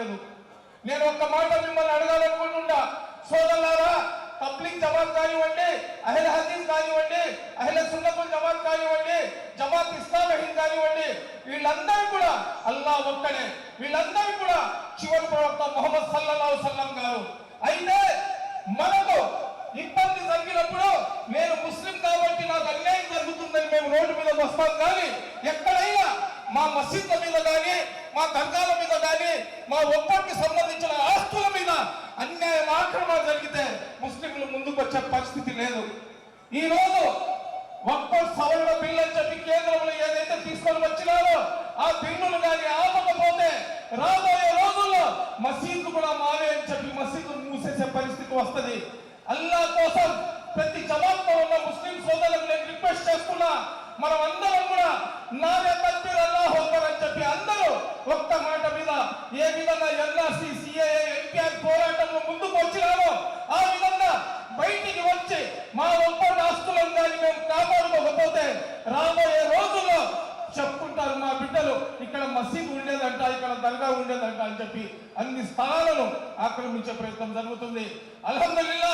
లేదు. నేను ఒక్క మాట మిమ్మల్ని అడగాలనుకుంటున్నా. సోదరులారా పబ్లిక్ జమాత్ కానివ్వండి అహిల హదీస్ కానివ్వండి అహిల సున్నతుల్ జమాత్ కానివ్వండి జమాత్ ఇస్లామహీన్ కానివ్వండి వీళ్ళందరూ కూడా అల్లా ఒక్కడే. వీళ్ళందరూ కూడా చివరి ప్రవక్త మొహమ్మద్ సల్లల్లాహు సల్లం గారు. అయితే మనకు ఇబ్బంది జరిగినప్పుడు నేను ముస్లిం కాబట్టి నాకు అన్యాయం జరుగుతుందని మేము రోడ్డు మీద వస్తాం. కానీ ఎక్కడైనా మా మసీద్ల మీద కానీ మా దర్గాల మీద కానీ మా ఒక్కరికి సంబంధించిన ఆస్తుల మీద అన్యాయం ఆక్రమణ జరిగితే ముస్లింలు ముందుకు వచ్చే పరిస్థితి లేదు. ఈ రోజు ఒక్క సవరణ బిల్లు అని చెప్పి కేంద్రంలో ఏదైతే తీసుకొని వచ్చినారో ఆ బిల్లును కానీ ఆపకపోతే రాబోయే రోజుల్లో మసీదు కూడా మావే అని చెప్పి మసీదు మూసేసే పరిస్థితి వస్తుంది. అల్లా కోసం ప్రతి జమాత్లో ఉన్న ముస్లిం సోదరులకు నేను రిక్వెస్ట్ చేస్తున్నా మనం అందరం కూడా నావే తక్బీర్ ఏ విధంగా ఎన్ఆర్సీ సిఏఏ ఎన్పిఆర్ పోరాటంలో ముందుకు వచ్చినారో ఆ విధంగా బయటికి వచ్చి మా ఒప్పటి ఆస్తులను కానీ మేము కాపాడుకోకపోతే రాబోయే రోజుల్లో చెప్పుకుంటారు మా బిడ్డలు ఇక్కడ మసీదు ఉండేదంట ఇక్కడ దర్గా ఉండేదంట అని చెప్పి అన్ని స్థలాలను ఆక్రమించే ప్రయత్నం జరుగుతుంది. అలహదుల్లా